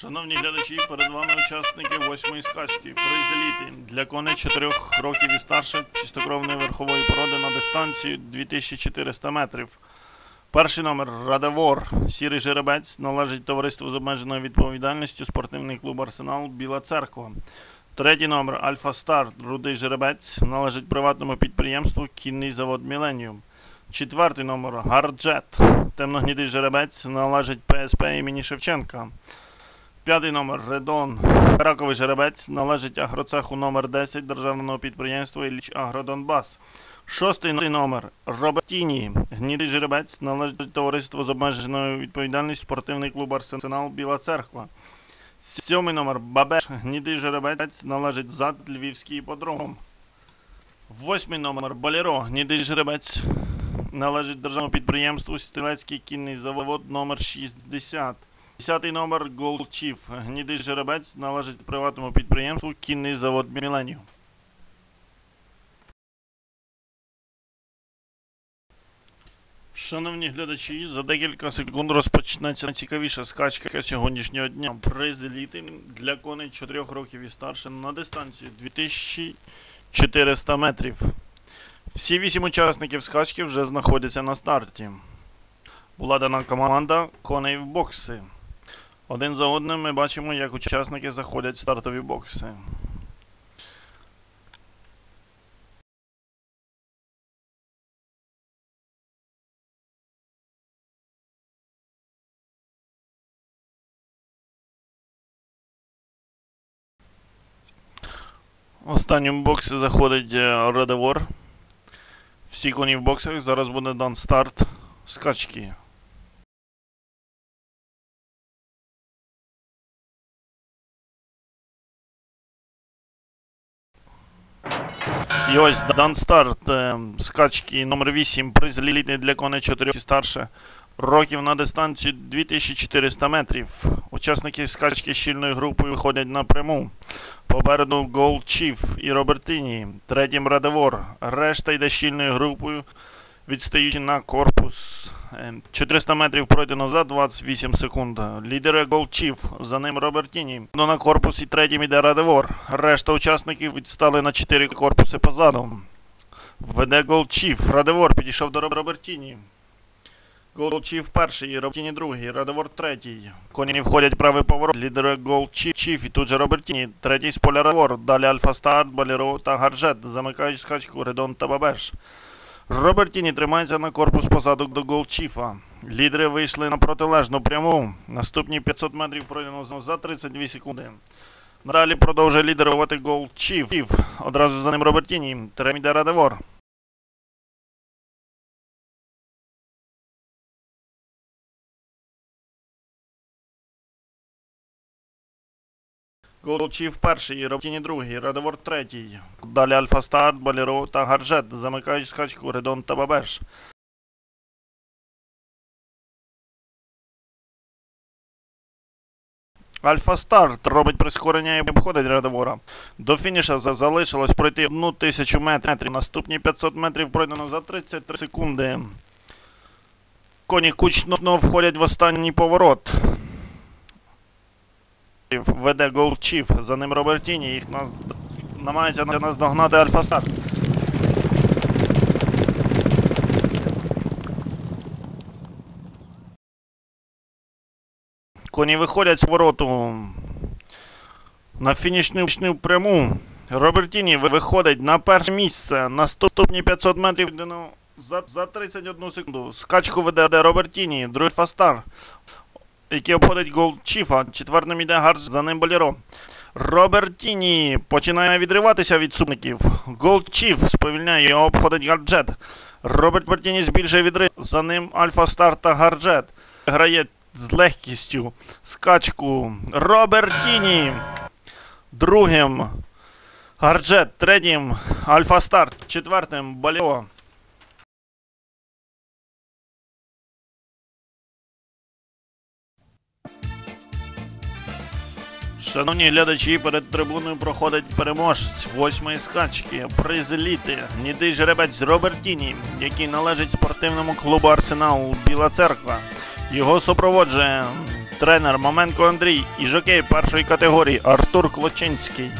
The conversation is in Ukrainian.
Шановні глядачі, перед вами учасники восьмої скачки. Приз для коней 4 років і старше чистокровної верхової породи на дистанцію 2400 метрів. Перший номер Радевор, сірий жеребець, належить товариству з обмеженою відповідальністю спортивний клуб Арсенал Біла Церква. Третій номер Альфа Стар, рудий жеребець, належить приватному підприємству Кінний завод Міленіум. Четвертий номер Гарджет, темногнідий жеребець, належить ПСП імені Шевченка. П'ятий номер Редон. Раковий жеребець належить агроцеху номер 10 державного підприємства Ілліч Агродонбас. Шостий номер Робертіні. Гнідий жеребець належить товариству з обмеженою відповідальністю спортивний клуб Арсенал Біла Церква. Сьомий номер Бабеш. Гнідий жеребець належить зад Львівський іподром. Восьмий номер Болеро. Гнідий жеребець належить державному підприємству Стрілецький кінний завод номер 60. Десятий номер Gold Chief. Гнідий жеребець належить приватному підприємству Кінний завод Міленіум. Шановні глядачі, за декілька секунд розпочнеться найцікавіша скачка сьогоднішнього дня. Приз еліти для коней 4 років і старше на дистанцію 2400 метрів. Всі вісім учасників скачки вже знаходяться на старті. Була дана команда коней в бокси. Один за одним ми бачимо, як учасники заходять в стартові бокси. В останньому боксі заходить Редевор. Всі коні в боксах, зараз буде дан старт скачки. І ось дан старт е, скачки номер 8 приз літній для коней 4 і старше. Років на дистанцію 2400 метрів. Учасники скачки щільною групою виходять напряму. Попереду Gold Chief і Робертині. Третім Радевор. Решта йде щільною групою, відстаючи на корпус. Е, 400 метрів пройдено за 28 секунд. Лідери Chief, за ним Робертіні. Ну, на корпусі третім іде Радевор. Решта учасників відстали на 4 корпуси позаду. Веде Chief. Радевор підійшов до Робертіні. Chief перший, Робертіні другий, Радевор третій. Коні входять правий поворот. Лідери Chief і тут же Робертіні. Третій з поля Радевор. Далі Альфа Стар, Болеро та Гаржет. Замикають скачку Редон та Бабеш. Робертіні тримається на корпус посадок до голчіфа. Лідери вийшли на протилежну пряму. Наступні 500 метрів пройдено за 32 секунди. Далі продовжує лідерувати голчіф. Одразу за ним Робертіні. Третім йде Радевор. Chief перший, Робтіні другий, Радевор третій. Далі Альфа Стар, Болеро та Гаржет. Замикають скачку Редон та Бабеш. Альфа Старт робить прискорення і обходить Радевора. До фініша залишилось пройти одну тисячу метрів. Наступні 500 метрів пройдено за 33 секунди. Коні кучно входять в останній поворот. Веде Chief, за ним Робертіні, їх нас намагається нас догнати Альфа Стар. Коні виходять з вороту на фінішну пряму. Робертіні виходить на перше місце. Наступні 500 метрів за, за 31 секунду. Скачку веде Робертіні, другий Фастар який обходить гол Чіфа. Четвертим іде Гарс, за ним Болеро. Робертіні починає відриватися від супників. Гол Чіф сповільняє, його обходить Гарджет. Роберт Бертіні збільшує відрив. За ним Альфа Стар та Гарджет. Грає з легкістю скачку. Робертіні. Другим Гарджет. Третім Альфа Стар. Четвертим Болеро. Шановні глядачі, перед трибуною проходить переможець восьмої скачки, приз еліти, гнідий жеребець Робертіні, який належить спортивному клубу Арсенал Біла Церква. Його супроводжує тренер Маменко Андрій і жокей першої категорії Артур Клочинський.